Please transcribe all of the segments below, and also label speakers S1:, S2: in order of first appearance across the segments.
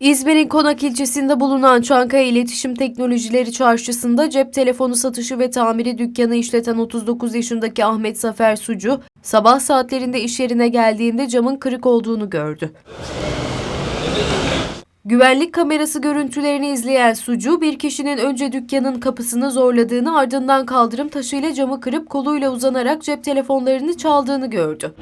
S1: İzmir'in Konak ilçesinde bulunan Çankaya İletişim Teknolojileri Çarşısı'nda cep telefonu satışı ve tamiri dükkanı işleten 39 yaşındaki Ahmet Zafer Sucu, sabah saatlerinde iş yerine geldiğinde camın kırık olduğunu gördü. Güvenlik kamerası görüntülerini izleyen Sucu, bir kişinin önce dükkanın kapısını zorladığını ardından kaldırım taşıyla camı kırıp koluyla uzanarak cep telefonlarını çaldığını gördü.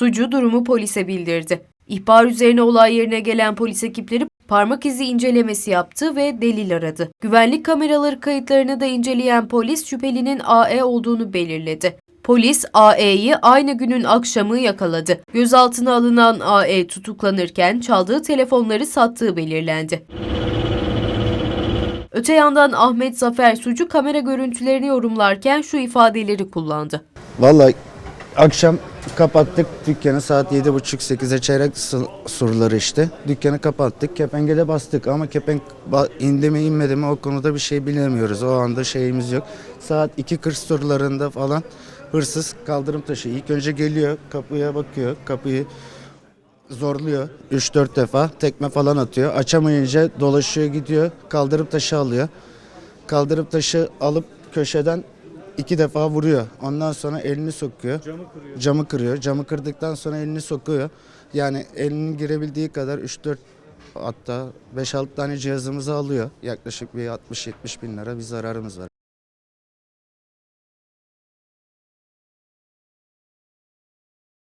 S1: Sucu durumu polise bildirdi. İhbar üzerine olay yerine gelen polis ekipleri parmak izi incelemesi yaptı ve delil aradı. Güvenlik kameraları kayıtlarını da inceleyen polis şüphelinin AE olduğunu belirledi. Polis AE'yi aynı günün akşamı yakaladı. Gözaltına alınan AE tutuklanırken çaldığı telefonları sattığı belirlendi. Öte yandan Ahmet Zafer Sucu kamera görüntülerini yorumlarken şu ifadeleri kullandı.
S2: Vallahi akşam kapattık dükkanı saat 7.30-8'e çeyrek su- surları işte. Dükkanı kapattık. Kepengele bastık ama kepenk indi mi inmedi mi o konuda bir şey bilemiyoruz. O anda şeyimiz yok. Saat 2.40 surlarında falan hırsız kaldırım taşı ilk önce geliyor kapıya bakıyor. Kapıyı zorluyor 3-4 defa tekme falan atıyor. Açamayınca dolaşıyor gidiyor kaldırım taşı alıyor. Kaldırım taşı alıp köşeden iki defa vuruyor. Ondan sonra elini sokuyor. Camı kırıyor. Camı kırıyor. Camı kırdıktan sonra elini sokuyor. Yani elinin girebildiği kadar 3-4 hatta 5-6 tane cihazımızı alıyor. Yaklaşık bir 60-70 bin lira bir zararımız var.